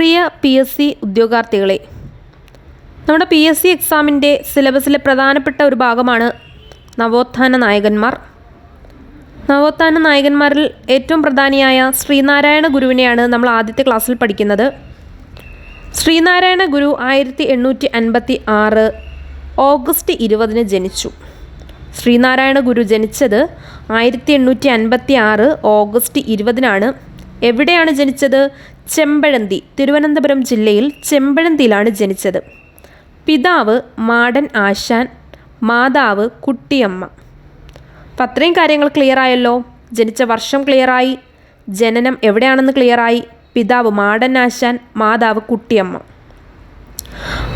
പ്രിയ P S C ഉദ്യോഗാർത്ഥികളെ നമ്മുടെ P S C എക്സാമിന്റെ സിലബസിലെ പ്രധാനപ്പെട്ട ഒരു ഭാഗമാണ് നവോത്ഥാന നായകന്മാർ. നവോത്ഥാന നായകന്മാരിൽ ഏറ്റവും പ്രധാനിയായ ശ്രീനാരായണ ഗുരുവിനെയാണ് നമ്മൾ ആദ്യത്തെ ക്ലാസ്സിൽ പഠിക്കുന്നത്. ശ്രീനാരായണ ഗുരു ആയിരത്തി എണ്ണൂറ്റി അൻപത്തി ആറ് ഓഗസ്റ്റ് ഇരുപതിന് ജനിച്ചു. ശ്രീനാരായണ ഗുരു ജനിച്ചത് ആയിരത്തി എണ്ണൂറ്റി അൻപത്തി ആറ് ഓഗസ്റ്റ് ഇരുപതിനാണ്. എവിടെയാണ് ജനിച്ചത്? ചെമ്പഴന്തി തിരുവനന്തപുരം ജില്ലയിൽ ചെമ്പഴന്തിയിലാണ് ജനിച്ചത്. പിതാവ് മാടൻ ആശാൻ മാതാവ് കുട്ടിയമ്മ. അപ്പം അത്രയും കാര്യങ്ങൾ ക്ലിയർ ആയല്ലോ? ജനിച്ച വർഷം ക്ലിയറായി ജനനം എവിടെയാണെന്ന് ക്ലിയറായി പിതാവ് മാടൻ ആശാൻ മാതാവ് കുട്ടിയമ്മ.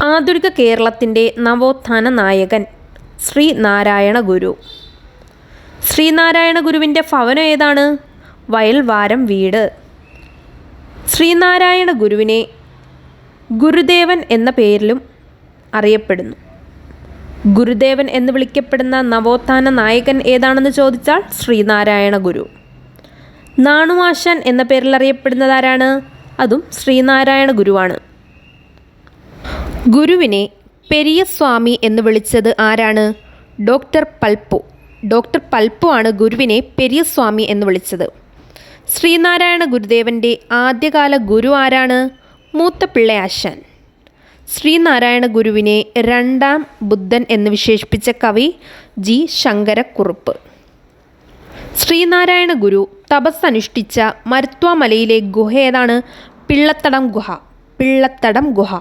ആധുനിക കേരളത്തിന്റെ നവോത്ഥാന നായകൻ ശ്രീനാരായണ ഗുരു. ശ്രീനാരായണ ഗുരുവിന്റെ ഭവനം ഏതാണ്? വയൽവാരം വീട്. ശ്രീനാരായണ ഗുരുവിനെ ഗുരുദേവൻ എന്ന പേരിലും അറിയപ്പെടുന്നു. ഗുരുദേവൻ എന്ന് വിളിക്കപ്പെടുന്ന നവോത്ഥാന നായകൻ ഏതാണെന്ന് ചോദിച്ചാൽ ശ്രീനാരായണ ഗുരു. നാണുവാശൻ എന്ന പേരിൽ അറിയപ്പെടുന്നത് ആരാണ്? അതും ശ്രീനാരായണ ഗുരുവാണ്. ഗുരുവിനെ പെരിയസ്വാമി എന്ന് വിളിച്ചത് ആരാണ്? ഡോക്ടർ പൽപ്പു. ഡോക്ടർ പൽപ്പു ആണ് ഗുരുവിനെ പെരിയസ്വാമി എന്ന് വിളിച്ചത്. ശ്രീനാരായണ ഗുരുദേവന്റെ ആദ്യകാല ഗുരു ആരാണ്? മൂത്തപിള്ള ആശാൻ ശ്രീനാരായണ ഗുരുവിനെ രണ്ടാം ബുദ്ധൻ എന്ന് വിശേഷിപ്പിച്ച കവി ജി. ശങ്കരക്കുറുപ്പ്. ശ്രീനാരായണ ഗുരു തപസ് അനുഷ്ഠിച്ച മരുത്വാമലയിലെ ഗുഹ ഏതാണ്? പിള്ളത്തടം ഗുഹ. പിള്ളത്തടം ഗുഹ.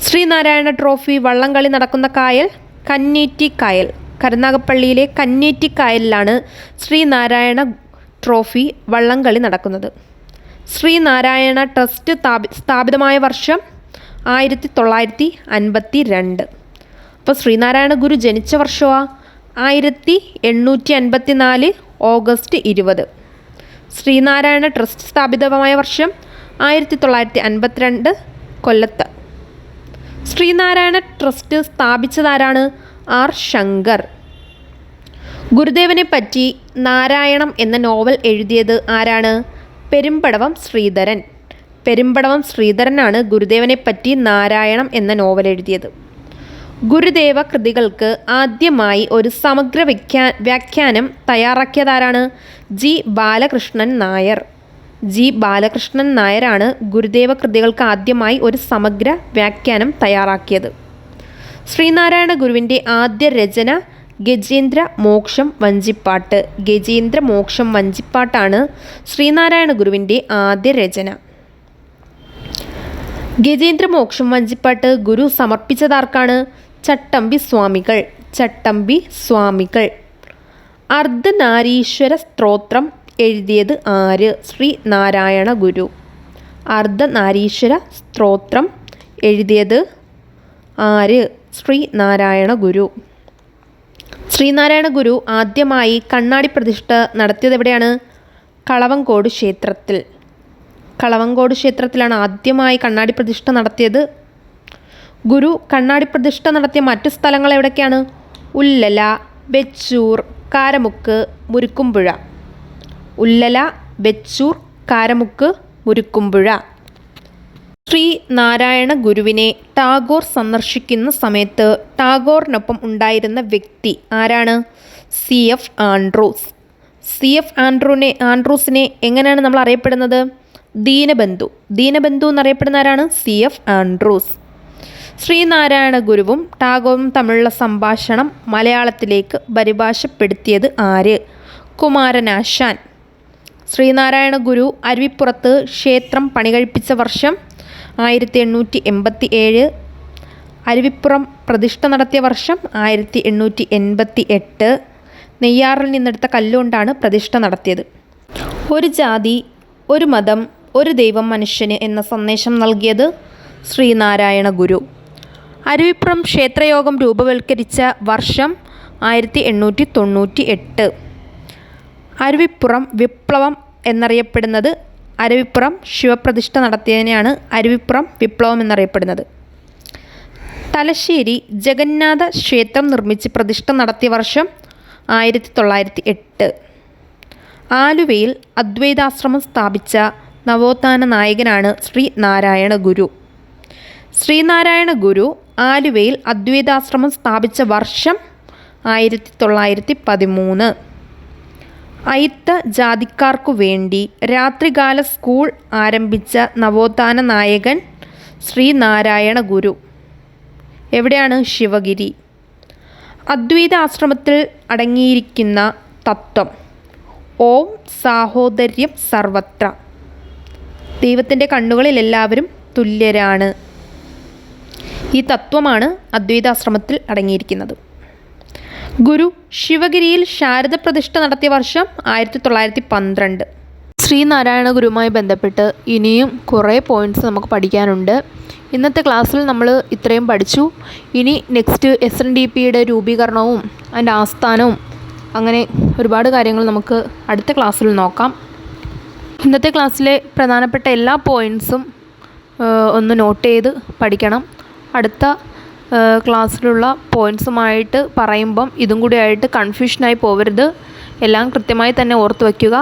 ശ്രീനാരായണ ട്രോഫി വള്ളംകളി നടക്കുന്ന കായൽ? കന്നേറ്റി കായൽ കരുനാഗപ്പള്ളിയിലെ കന്നേറ്റി കായലിലാണ് ശ്രീനാരായണ ട്രോഫി വള്ളംകളി നടക്കുന്നത്. ശ്രീനാരായണ ട്രസ്റ്റ് സ്ഥാപി സ്ഥാപിതമായ വർഷം ആയിരത്തി തൊള്ളായിരത്തി അൻപത്തി രണ്ട് അപ്പോൾ ശ്രീനാരായണ ഗുരു ജനിച്ച വർഷമാണ് ആയിരത്തി എണ്ണൂറ്റി അൻപത്തി നാല് ഓഗസ്റ്റ് ഇരുപത്. ശ്രീനാരായണ ട്രസ്റ്റ് സ്ഥാപിതമായ വർഷം ആയിരത്തി തൊള്ളായിരത്തി അൻപത്തിരണ്ട് കൊല്ലത്ത്. ശ്രീനാരായണ ട്രസ്റ്റ് സ്ഥാപിച്ചതാരാണ്? ആർ ശങ്കർ. ഗുരുദേവനെ പറ്റി നാരായണം എന്ന നോവൽ എഴുതിയത് ആരാണ്? പെരുമ്പടവം ശ്രീധരൻ. പെരുമ്പടവം ശ്രീധരനാണ് ഗുരുദേവനെ പറ്റി നാരായണം എന്ന നോവൽ എഴുതിയത്. ഗുരുദേവ കൃതികൾക്ക് ആദ്യമായി ഒരു സമഗ്ര വ്യാഖ്യാ വ്യാഖ്യാനം തയ്യാറാക്കിയതാരാണ്? ജി. ബാലകൃഷ്ണൻ നായർ. ജി. ബാലകൃഷ്ണൻ നായരാണ് ഗുരുദേവ കൃതികൾക്ക് ആദ്യമായി ഒരു സമഗ്ര വ്യാഖ്യാനം തയ്യാറാക്കിയത്. ശ്രീനാരായണ ഗുരുവിന്റെ ആദ്യ രചന ഗജേന്ദ്ര മോക്ഷം വഞ്ചിപ്പാട്ട്. ഗജേന്ദ്ര മോക്ഷം വഞ്ചിപ്പാട്ടാണ് ശ്രീനാരായണ ഗുരുവിന്റെ ആദ്യ രചന. ഗജേന്ദ്ര മോക്ഷം വഞ്ചിപ്പാട്ട് ഗുരു സമർപ്പിച്ചതാർക്കാണ്? ചട്ടമ്പി സ്വാമികൾ. ചട്ടമ്പി സ്വാമികൾ. അർദ്ധനാരീശ്വര സ്ത്രോത്രം എഴുതിയത് ആര്? ശ്രീ നാരായണ ഗുരു. അർദ്ധനാരീശ്വര സ്ത്രോത്രം എഴുതിയത് ആര്? ശ്രീ നാരായണ ഗുരു. ശ്രീനാരായണ ഗുരു ആദ്യമായി കണ്ണാടി പ്രതിഷ്ഠ നടത്തിയത് എവിടെയാണ്? കളവങ്കോട് ക്ഷേത്രത്തിൽ. കളവങ്കോട് ക്ഷേത്രത്തിലാണ് ആദ്യമായി കണ്ണാടി പ്രതിഷ്ഠ നടത്തിയത്. ഗുരു കണ്ണാടി പ്രതിഷ്ഠ നടത്തിയ മറ്റു സ്ഥലങ്ങൾ എവിടൊക്കെയാണ്? ഉല്ലല ബെച്ചൂർ കാരമുക്ക് മുരുക്കുംപുഴ. ഉല്ലല ബെച്ചൂർ കാരമുക്ക് മുരുക്കുംപുഴ. ശ്രീ നാരായണ ഗുരുവിനെ ടാഗോർ സന്ദർശിക്കുന്ന സമയത്ത് ടാഗോറിനൊപ്പം ഉണ്ടായിരുന്ന വ്യക്തി ആരാണ്? C F Andrews. C F ആൻഡ്രൂനെ ആൻഡ്രൂസിനെ എങ്ങനെയാണ് നമ്മൾ അറിയപ്പെടുന്നത്? ദീനബന്ധു. ദീനബന്ധു എന്നറിയപ്പെടുന്ന ആരാണ്? C F Andrews. ശ്രീനാരായണ ഗുരുവും ടാഗോറും തമ്മിലുള്ള സംഭാഷണം മലയാളത്തിലേക്ക് പരിഭാഷപ്പെടുത്തിയത് ആര്? കുമാരനാശാൻ. ശ്രീനാരായണ ഗുരു അരുവിപ്പുറത്ത് ക്ഷേത്രം പണികഴിപ്പിച്ച വർഷം ആയിരത്തി എണ്ണൂറ്റി എൺപത്തി ഏഴ് അരുവിപ്പുറം പ്രതിഷ്ഠ നടത്തിയ വർഷം ആയിരത്തി എണ്ണൂറ്റി എൺപത്തി എട്ട് നെയ്യാറിൽ നിന്നെടുത്ത കല്ലുകൊണ്ടാണ് പ്രതിഷ്ഠ നടത്തിയത്. ഒരു ജാതി ഒരു മതം ഒരു ദൈവം മനുഷ്യന് എന്ന സന്ദേശം നൽകിയത് ശ്രീനാരായണ ഗുരു. അരുവിപ്പുറം ക്ഷേത്രയോഗം രൂപവൽക്കരിച്ച വർഷം ആയിരത്തി എണ്ണൂറ്റി തൊണ്ണൂറ്റി എട്ട് അരുവിപ്പുറം വിപ്ലവം എന്നറിയപ്പെടുന്നത് അരുവിപ്പുറം ശിവപ്രതിഷ്ഠ നടത്തിയതിനെയാണ് അരുവിപ്പുറം വിപ്ലവം എന്നറിയപ്പെടുന്നത്. തലശ്ശേരി ജഗന്നാഥ ക്ഷേത്രം നിർമ്മിച്ച് പ്രതിഷ്ഠ നടത്തിയ വർഷം ആയിരത്തി തൊള്ളായിരത്തി എട്ട് ആലുവയിൽ അദ്വൈതാശ്രമം സ്ഥാപിച്ച നവോത്ഥാന നായകനാണ് ശ്രീ നാരായണ ഗുരു. ശ്രീനാരായണ ഗുരു ആലുവയിൽ അദ്വൈതാശ്രമം സ്ഥാപിച്ച വർഷം ആയിരത്തി തൊള്ളായിരത്തി പതിമൂന്ന് അയിത്ത ജാതിക്കാർക്കു വേണ്ടി രാത്രികാല സ്കൂൾ ആരംഭിച്ച നവോത്ഥാന നായകൻ ശ്രീനാരായണ ഗുരു. എവിടെയാണ് ശിവഗിരി? അദ്വൈത ആശ്രമത്തിൽ അടങ്ങിയിരിക്കുന്ന തത്വം. ഓം സാഹോദര്യം സർവത്ര. ദൈവത്തിന്റെ കണ്ണുകളിൽ എല്ലാവരും തുല്യരാണ്. ഈ തത്വമാണ് അദ്വൈതാശ്രമത്തിൽ അടങ്ങിയിരിക്കുന്നത്. ഗുരു ശിവഗിരിയിൽ ശാരദ പ്രതിഷ്ഠ നടത്തിയ വർഷം ആയിരത്തി തൊള്ളായിരത്തി പന്ത്രണ്ട് ശ്രീനാരായണ ഗുരുവുമായി ബന്ധപ്പെട്ട് ഇനിയും കുറേ പോയിന്റ്സ് നമുക്ക് പഠിക്കാനുണ്ട്. ഇന്നത്തെ ക്ലാസ്സിൽ നമ്മൾ ഇത്രയും പഠിച്ചു. ഇനി നെക്സ്റ്റ് എസ് എൻ ഡി പിയുടെ രൂപീകരണവും അതിന്റെ ആസ്ഥാനവും അങ്ങനെ ഒരുപാട് കാര്യങ്ങൾ നമുക്ക് അടുത്ത ക്ലാസ്സിൽ നോക്കാം. ഇന്നത്തെ ക്ലാസ്സിലെ പ്രധാനപ്പെട്ട എല്ലാ പോയിന്റ്സും ഒന്ന് നോട്ട് ചെയ്ത് പഠിക്കണം. അടുത്ത ക്ലാസ്സിലുള്ള പോയിൻസുമായിട്ട് പറയുമ്പം ഇതും കൂടി ആയിട്ട് കൺഫ്യൂഷനായി പോകരുത് എല്ലാം കൃത്യമായി തന്നെ ഓർത്ത് വയ്ക്കുക.